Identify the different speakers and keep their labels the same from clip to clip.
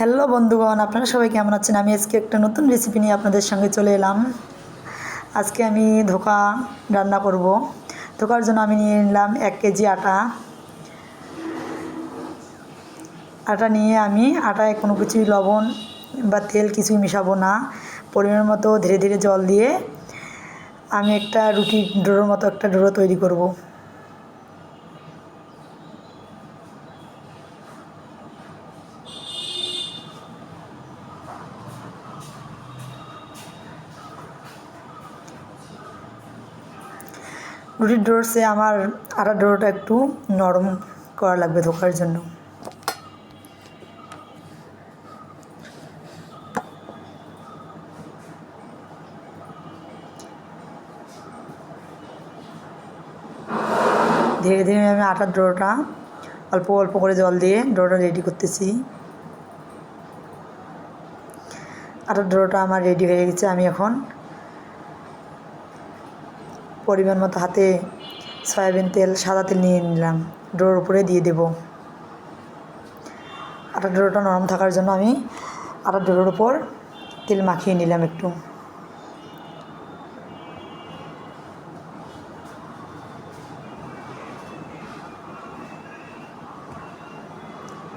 Speaker 1: Hello বন্ধুগণ, আপনারা সবাই কেমন আছেন? আমি আজকে একটা নতুন রেসিপি নিয়ে আপনাদের সঙ্গে চলে এলাম। আজকে আমি ধোকা রান্না করব। ধোকার জন্য আমি নিয়ে নিলাম এক কেজি আটা। আটা নিয়ে আমি আটায় কোনো কিছুই লবণ বা তেল কিছুই মিশাবো না। পরিমাণ মতো ধীরে ধীরে জল দিয়ে আমি একটা রুটি ডোরোর মতো একটা ডোরো তৈরি করব। রুটির ডোরসে আমার আটা ডোরোটা একটু নরম করা লাগবে ধোকার জন্য। ধীরে ধীরে আমি আটার ডোরোটা অল্প অল্প করে জল দিয়ে ডোরোটা রেডি করতেছি। আটার ডোরোটা আমার রেডি হয়ে গেছে, আমি এখন পরিমাণ মতো হাতে সয়াবিন তেল, সাদা তেল নিয়ে নিলাম। ডোর উপরে দিয়ে দেব। আটার ডোরোটা নরম থাকার জন্য আমি আটার ডোরোর উপর তেল মাখিয়ে নিলাম একটু।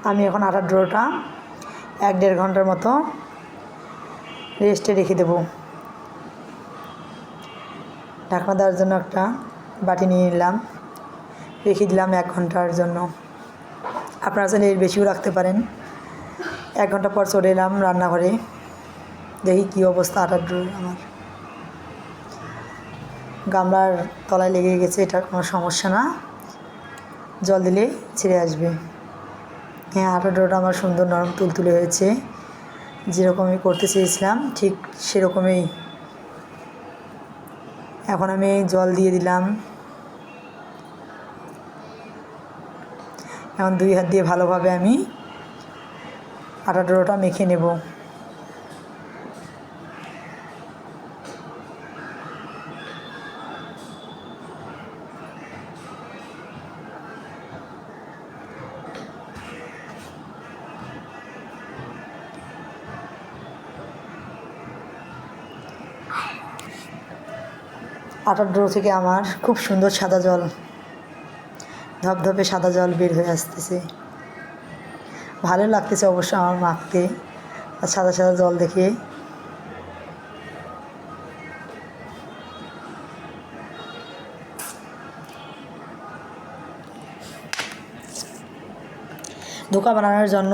Speaker 1: আমি এখন আটার ডোরোটা এক দেড় ঘণ্টার মতো রেস্টে রেখে দেবো। ঢাকনা দেওয়ার জন্য একটা বাটি নিয়ে নিলাম। রেখে দিলাম এক ঘণ্টার জন্য। আপনারা চাইলে এর বেশিও রাখতে পারেন। এক ঘণ্টা পর চলে এলাম রান্নাঘরে। দেখি কী অবস্থা আটার ডোর আমার। গামলার তলায় লেগে গেছে এটার কোনো সমস্যা না। জল দিলে ছেড়ে আসবে। হ্যাঁ আটা ডোটা আমার সুন্দর নরম তুলতুলে হয়েছে। যেরকম আমি করতে চেয়েছিলাম, ঠিক সেরকমই এখন আমি জল দিয়ে দিলাম। এখন দুই হাত দিয়ে ভালোভাবে আমি আটা ডোটা মেখে নেব। আটার ড্রো থেকে আমার খুব সুন্দর সাদা জল, ধপধপে সাদা জল বের হয়ে আসতেছে। ভালো লাগতেছে অবশ্য আমার মাখতে, আর সাদা সাদা জল দেখে। ধোকা বানানোর জন্য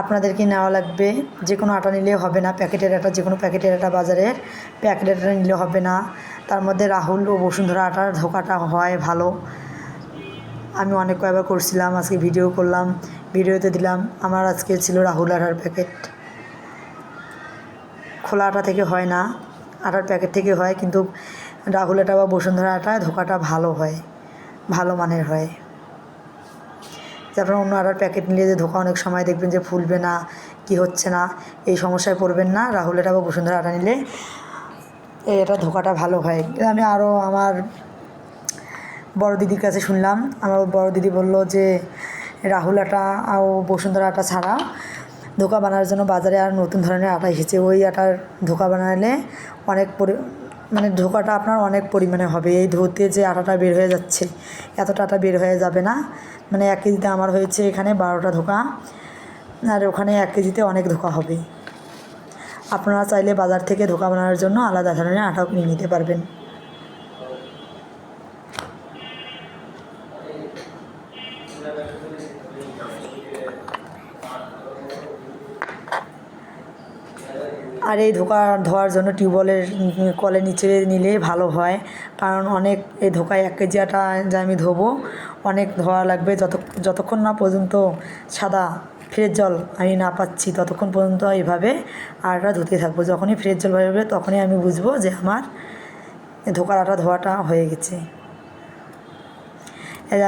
Speaker 1: আপনাদেরকে নেওয়া লাগবে, যে কোনো আটা নিলে হবে না, প্যাকেটের আটা, যে কোনো প্যাকেটের আটা বাজারের প্যাকেটের আটা নিলে হবে না। তার মধ্যে রাহুল ও বসুন্ধরা আটার ধোকাটা হয় ভালো। আমি অনেক কয়েকবার করছিলাম, আজকে ভিডিও করলাম ভিডিওতে দিলাম, আমার আজকে ছিল রাহুল আটার প্যাকেট খোলা আটা থেকে হয় না আটার প্যাকেট থেকে হয়, কিন্তু রাহুল আটা বা বসুন্ধরা আটায় ধোকাটা ভালো হয়, ভালো মানের হয়। যে অন্য আটার প্যাকেট নিলে যে ধোকা অনেক সময় দেখবেন যে ফুলবে না, কি হচ্ছে না, এই সমস্যায় পড়বেন না, রাহুল এটা বা বসুন্ধরা আটা নিলে এটা ধোকাটা ভালো হয়। আমি আরও আমার বড় দিদির কাছে শুনলাম। আমার বড় দিদি বলল যে, রাহুল আটা ও বসুন্ধরা আটা ছাড়া ধোকা বানানোর জন্য বাজারে আর নতুন ধরনের আটা এসেছে। ওই আটার ধোকা বানালে অনেক পরি মানে ধোকাটা আপনার অনেক পরিমাণে হবে। এই ধোতে যে আটাটা বের হয়ে যাচ্ছে, এতটা আটা বের হয়ে যাবে না। মানে এক কেজিতে আমার হয়েছে এখানে বারোটা ধোকা। আর ওখানে এক কেজিতে অনেক ধোকা হবে। আপনারা চাইলে বাজার থেকে ধোকা বানানোর জন্য আলাদা ধরনের আটাও কিনে নিতে পারবেন। আর এই ধোকা ধোয়ার জন্য টিউবওয়েলের কলের নিচে নিলে ভালো হয়, কারণ অনেক এই ধোকায় এক কেজি আটা যে আমি ধোবো, অনেক ধোয়া লাগবে, যত, যতক্ষণ না পর্যন্ত সাদা ফ্রেশ জল আমি না পাচ্ছি, ততক্ষণ পর্যন্ত এইভাবে আটা ধুতে থাকব। যখনই ফ্রেশ জল বেরোবে তখনই আমি বুঝব যে আমার ধোকার আটা ধোয়াটা হয়ে গেছে।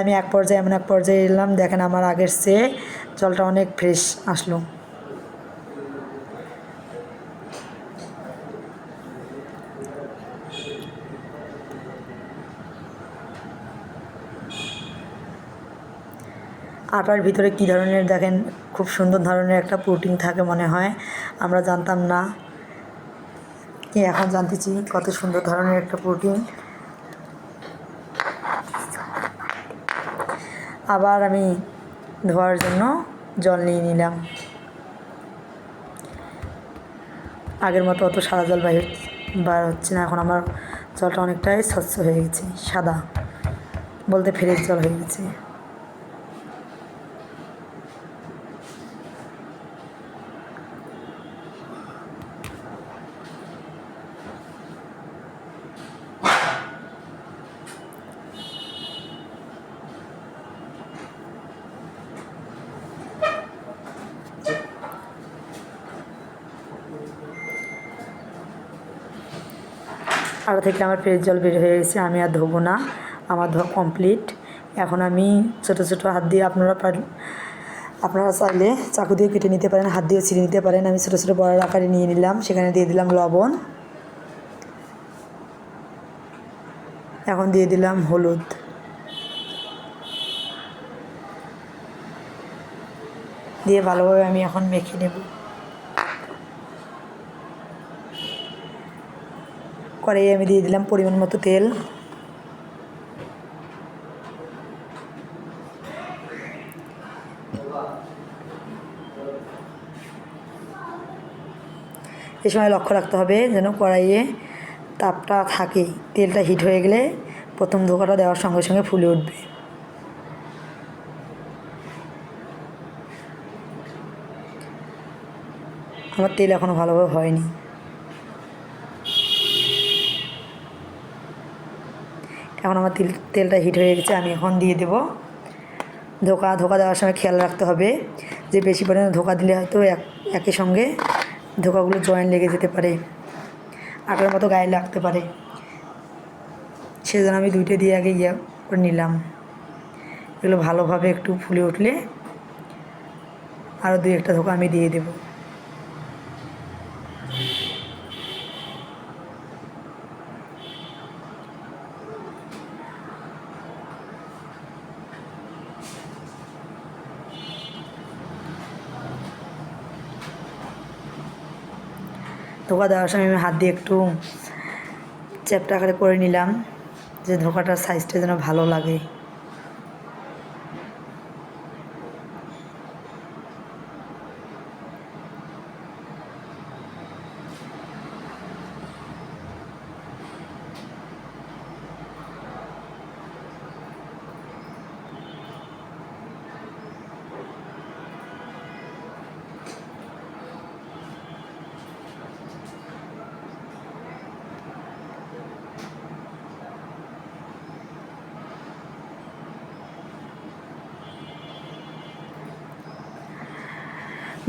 Speaker 1: আমি এক পর্যায়ে এমন এক পর্যায়ে এলাম, দেখেন আমার আগের চেয়ে জলটা অনেক ফ্রেশ আসলো। আটার ভিতরে কী ধরনের দেখেন, খুব সুন্দর ধরনের একটা প্রোটিন থাকে মনে হয়, আমরা জানতাম না। এখন জানতেছি, কত সুন্দর ধরনের একটা প্রোটিন আবার আমি ধোয়ার জন্য জল নিয়ে নিলাম। আগের মতো অত সাদা জল বাইর বার হচ্ছে না, এখন আমার জলটা অনেকটাই স্বচ্ছ হয়ে গেছে, সাদা। বলতে ফ্রেশ জল হয়ে গেছে। আড়া থেকে আমার ফ্রেশ জল বের হয়ে গেছে, আমি আর ধোবো না। আমার ধোয়া কমপ্লিট এখন আমি ছোটো ছোটো হাত দিয়ে আপনারা আপনারা চাইলে চাকু দিয়ে কেটে নিতে পারেন, হাত দিয়ে ছিঁড়ে নিতে পারেন। আমি ছোটো ছোটো বড় আকারে নিয়ে নিলাম, সেখানে দিয়ে দিলাম লবণ। এখন দিয়ে দিলাম হলুদ। দিয়ে ভালোভাবে আমি এখন মেখে নেব। কড়াইয়ে আমি দিয়ে দিলাম পরিমাণ মতো তেল। এ সময় লক্ষ্য রাখতে হবে যেন কড়াইয়ে তাপটা থাকে তেলটা হিট হয়ে গেলে প্রথম ধোকাটা দেওয়ার সঙ্গে সঙ্গে ফুলে উঠবে। আমার তেল এখনও ভালোভাবে হয়নি। এখন আমার তেল তেলটা হিট হয়ে গেছে, আমি এখন দিয়ে দেব। ধোকা ধোকা দেওয়ার সময় খেয়াল রাখতে হবে যে বেশি পরিমাণে ধোকা দিলে হয়তো এক একই সঙ্গে ধোকাগুলো জয়েন লেগে যেতে পারে, আটার মতো গায়ে লাগতে পারে। সেজন্য আমি দুইটা দিয়ে আগে ইয়ে করে নিলাম। এগুলো ভালোভাবে একটু ফুলে উঠলে আরও দুই একটা ধোকা আমি দিয়ে দেবো। ধোকা দেওয়ার সময় আমি হাত দিয়ে একটু চ্যাপটা করে নিলাম যে ধোকাটার সাইজটা যেন ভালো লাগে।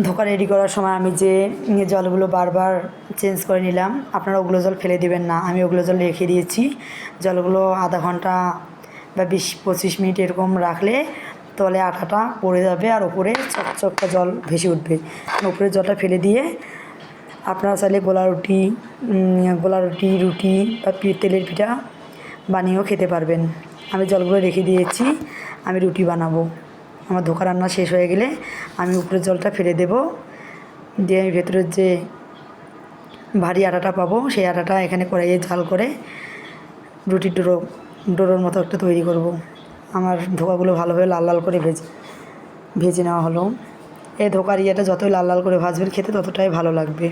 Speaker 1: ধোকা রেডি করার সময় আমি যে জলগুলো বারবার চেঞ্জ করে নিলাম, আপনারা ওগুলো জল ফেলে দিবেন না। আমি ওগুলো জল রেখে দিয়েছি। জলগুলো আধা ঘণ্টা বা বিশ, পঁচিশ মিনিট এরকম রাখলে তলে আটাটা পড়ে যাবে আর ওপরে চকচকটা জল ভেসে উঠবে। উপরে জলটা ফেলে দিয়ে আপনারা চাইলে গোলা রুটি গোলা রুটি রুটি বা তেলের পিঠা বানিয়েও খেতে পারবেন। আমি জলগুলো রেখে দিয়েছি, আমি রুটি বানাবো। আমার ধোকা রান্না শেষ হয়ে গেলে আমি উপরের জলটা ফেলে দেব। দিয়ে আমি ভেতরের যে ভারী আটাটা পাবো, সেই আটাটা এখানে কড়াইয়ে ঝাল করে রুটির ডোরো, ডোরোর মতো একটা তৈরি করব। আমার ধোকাগুলো ভালোভাবে লাল লাল করে ভেজে ভেজে নেওয়া হলো। এই ধোকার ইয়েটা যতই লাল লাল করে ভাজবেন, খেতে ততটাই ভালো লাগবে।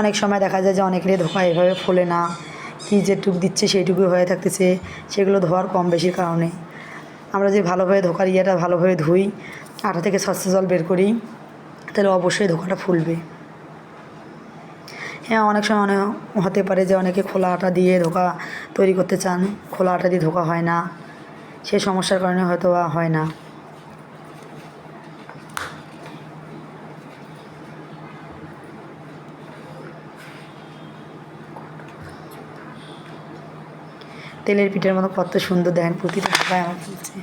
Speaker 1: অনেক সময় দেখা যায় যে অনেকেরই ধোকা এভাবে ফোলে না, কি যেটুকু দিচ্ছে সেইটুকুই হয়ে থাকতেছে, সেগুলো ধোয়ার কম বেশির কারণে। আমরা যে ভালোভাবে ধোকার ইয়েটা ভালোভাবে ধুই, আটা থেকে স্বচ্ছ জল বের করি, তাহলে অবশ্যই ধোকাটা ফুলবে। হ্যাঁ অনেক সময় অনেক হতে পারে যে অনেকে খোলা আটা দিয়ে ধোকা তৈরি করতে চান, খোলা আটা দিয়ে ধোকা হয় না সেই সমস্যার কারণে হয়তো হয় না। তেলের পিঠের মতো কত সুন্দর দেখেন প্রতিটা সবাই আমার ফুলছে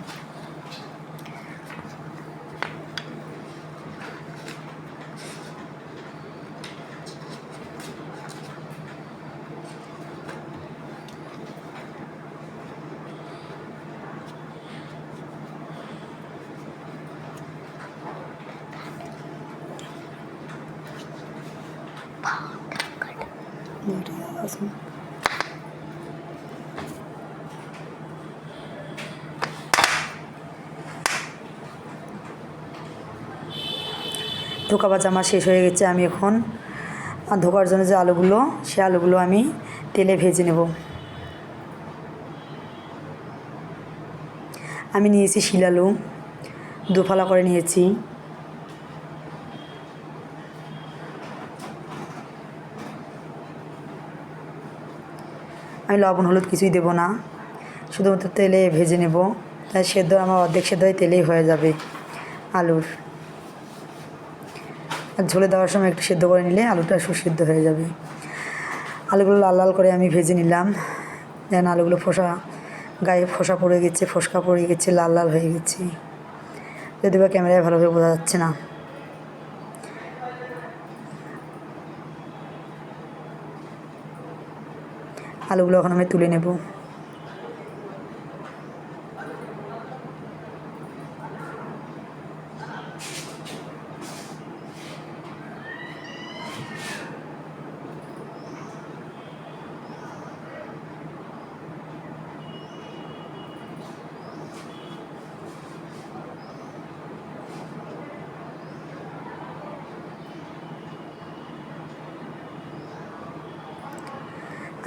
Speaker 1: ধোকা ভাজা আমার শেষ হয়ে গেছে, আমি এখন ধোকার জন্য যে আলুগুলো, সে আলুগুলো আমি তেলে ভেজে নেব। আমি নিয়েছি শিলালু দুফালা করে নিয়েছি। আমি লবণ, হলুদ কিছুই দেবো না, শুধুমাত্র তেলে ভেজে নেব, তাই সেদ্ধ, আমার অর্ধেক সেদ্ধ তেলেই হয়ে যাবে আলুর। আর ঝোলে দেওয়ার সময় একটু সেদ্ধ করে নিলে আলুটা সুসিদ্ধ হয়ে যাবে। আলুগুলো লাল লাল করে আমি ভেজে নিলাম। যেন আলুগুলো ফোসা, গায়ে ফোসা পড়ে গেছে, ফোসকা পড়ে গেছে, লাল লাল হয়ে গেছে। যদি বা ক্যামেরায় ভালোভাবে বোঝা যাচ্ছে না। আলুগুলো এখন আমি তুলে নেব।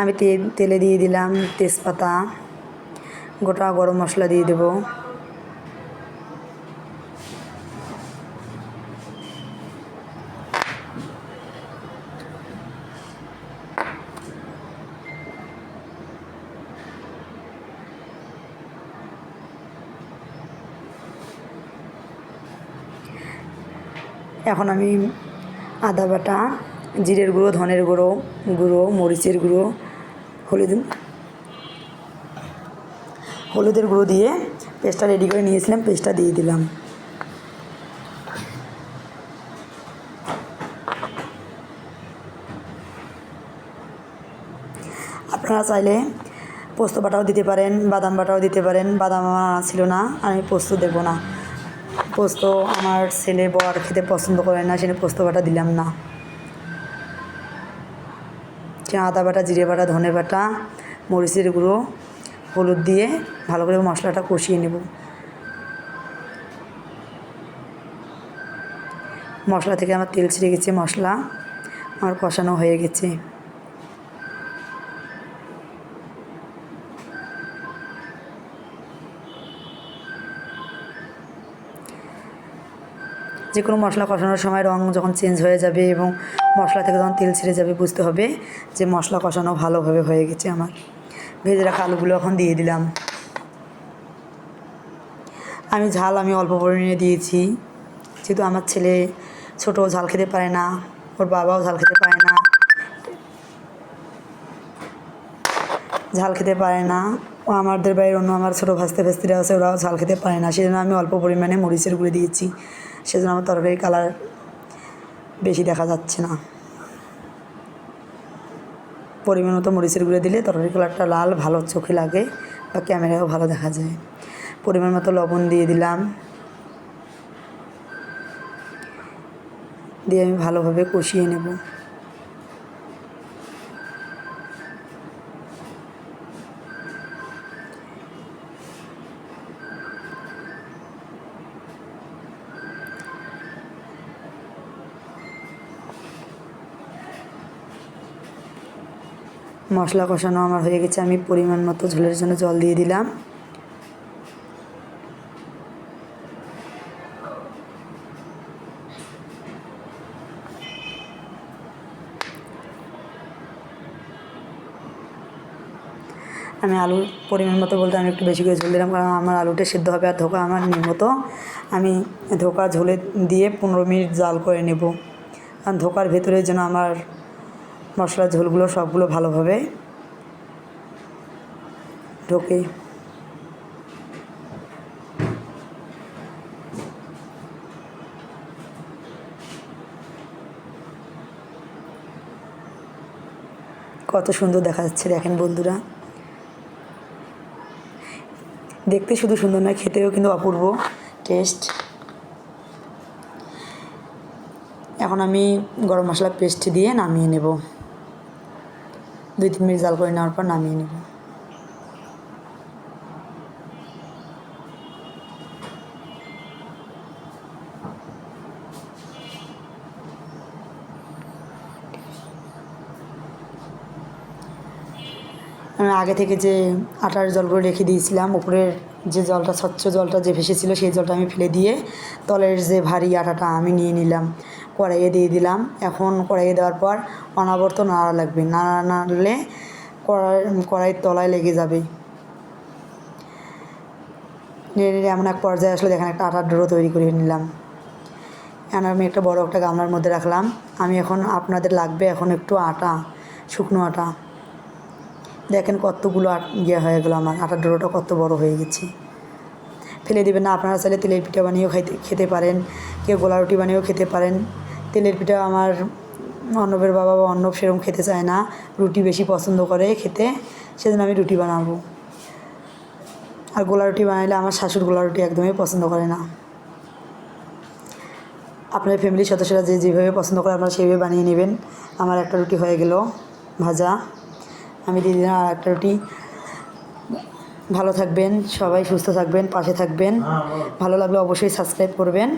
Speaker 1: আমি তেলে দিয়ে দিলাম তেজপাতা, গোটা গরম মশলা দিয়ে দেবো। এখন আমি আদা বাটা, জিরের গুঁড়ো, ধনের গুঁড়ো গুঁড়ো, মরিচের গুঁড়ো হলুদ হলুদের গুঁড়ো দিয়ে পেস্টটা রেডি করে নিয়েছিলাম, পেস্টটা দিয়ে দিলাম। আপনারা চাইলে পোস্ত বাটাও দিতে পারেন, বাদাম বাটাও দিতে পারেন, বাদাম আমার ছিল না, আমি পোস্ত দেবো না। পোস্ত আমার ছেলে বর খেতে পছন্দ করে না সেটা পোস্ত বাটা দিলাম না। আদা বাটা, জিরে বাটা, ধনে বাটা, মরিচের গুঁড়ো, হলুদ দিয়ে ভালো করে মশলাটা কষিয়ে নেব। মশলা থেকে আমার তেল ছিঁড়ে গেছে, মশলা আমার কষানো হয়ে গেছে। যে কোনো মশলা কষানোর সময় রং যখন চেঞ্জ হয়ে যাবে এবং মশলা থেকে যখন তেল ছেড়ে যাবে বুঝতে হবে যে মশলা কষানো ভালোভাবে হয়ে গেছে আমার। ভেজে রাখা আলুগুলো এখন দিয়ে দিলাম। আমি ঝাল আমি অল্প পরিমাণে দিয়েছি। যেহেতু আমার ছেলে ছোটো ঝাল খেতে পারে না, ওর বাবাও ঝাল খেতে পারে না। ঝাল খেতে পারে না। ও আমাদের বাড়ির অন্য আমার ছোটো ভাস্তে ভাস্তিরা আছে, ওরাও ঝাল খেতে পারে না। সেজন্য আমি অল্প পরিমাণে মরিচের গুঁড়ো দিয়েছি। সেজন্য আমার তরকারি কালার বেশি দেখা যাচ্ছে না। পরিমাণ মতো মরিচের গুঁড়ো দিলে তরকারি কালারটা লাল, ভালো চোখে লাগে বা ক্যামেরাও ভালো দেখা যায়। পরিমাণ মতো লবণ দিয়ে দিলাম। দিয়ে আমি ভালোভাবে কষিয়ে নেব। মশলা কষানো আমার হয়ে গেছে। আমি পরিমাণ মতো ঝোলের জন্য জল দিয়ে দিলাম। আমি আলুর পরিমাণ মতো বলতে আমি একটু বেশি করে ঝোল দিলাম, কারণ আমার আলুটা সেদ্ধ হবে আর ধোকা আমার মতো। আমি ধোকা ঝোলে দিয়ে পনেরো মিনিট জাল করে নেব। কারণ ধোকার ভেতরে যেন আমার মশলার ঝোলগুলো সবগুলো ভালোভাবে ঢোকে। কত সুন্দর দেখা যাচ্ছে দেখেন বন্ধুরা। দেখতে শুধু সুন্দর নয়, খেতেও কিন্তু অপূর্ব টেস্ট এখন আমি গরম মশলা পেস্ট দিয়ে নামিয়ে নেব। দুই তিন মিনিট জাল করে নেওয়ার পর নামিয়ে নেব। আমি আগে থেকে যে আটার জলগুলো রেখে দিয়েছিলাম, উপরের যে জলটা, স্বচ্ছ জলটা যে ভেসেছিল, সেই জলটা আমি ফেলে দিয়ে তলের যে ভারী আটাটা আমি নিয়ে নিলাম। কড়াইয়ে দিয়ে দিলাম। এখন কড়াইয়ে দেওয়ার পর অনাবর্ত নাড়া লাগবে। নাড়া নাড়লে কড়াই, কড়াইয়ের তলায় লেগে যাবে। নেড়ে নেড়ে এমন এক পর্যায়ে আসলে দেখেন একটা আটার ডোরো তৈরি করে নিলাম। এখন আমি একটা বড় একটা গামলার মধ্যে রাখলাম। আমি এখন আপনাদের লাগবে এখন একটু আটা, শুকনো আটা। দেখেন কতগুলো ইয়ে হয়ে গেলো আমার। আটার ডোরোটা কত বড় হয়ে গেছে। ফেলে দেবেন না। আপনারা চাইলে তেলের পিঠা বানিয়েও খাইতে, খেতে পারেন। কেউ গোলা রুটি বানিয়েও খেতে পারেন। তেলের পিঠা আমার অন্নবের বাবা বা অন্নব সেরকম খেতে চায় না। রুটি বেশি পছন্দ করে খেতে, সেজন্য আমি রুটি বানাবো। আর গোলা রুটি বানাইলে আমার শাশুর গোলা রুটি একদমই পছন্দ করে না। আপনার ফ্যামিলির সদস্যরা যে যেভাবে পছন্দ করে আপনারা সেইভাবে বানিয়ে নেবেন। আমার একটা রুটি হয়ে গেল ভাজা। আমি দিয়ে দিলাম আর একটা রুটি। ভালো থাকবেন, সবাই সুস্থ থাকবেন, পাশে থাকবেন। ভালো লাগলে অবশ্যই সাবস্ক্রাইব করবেন।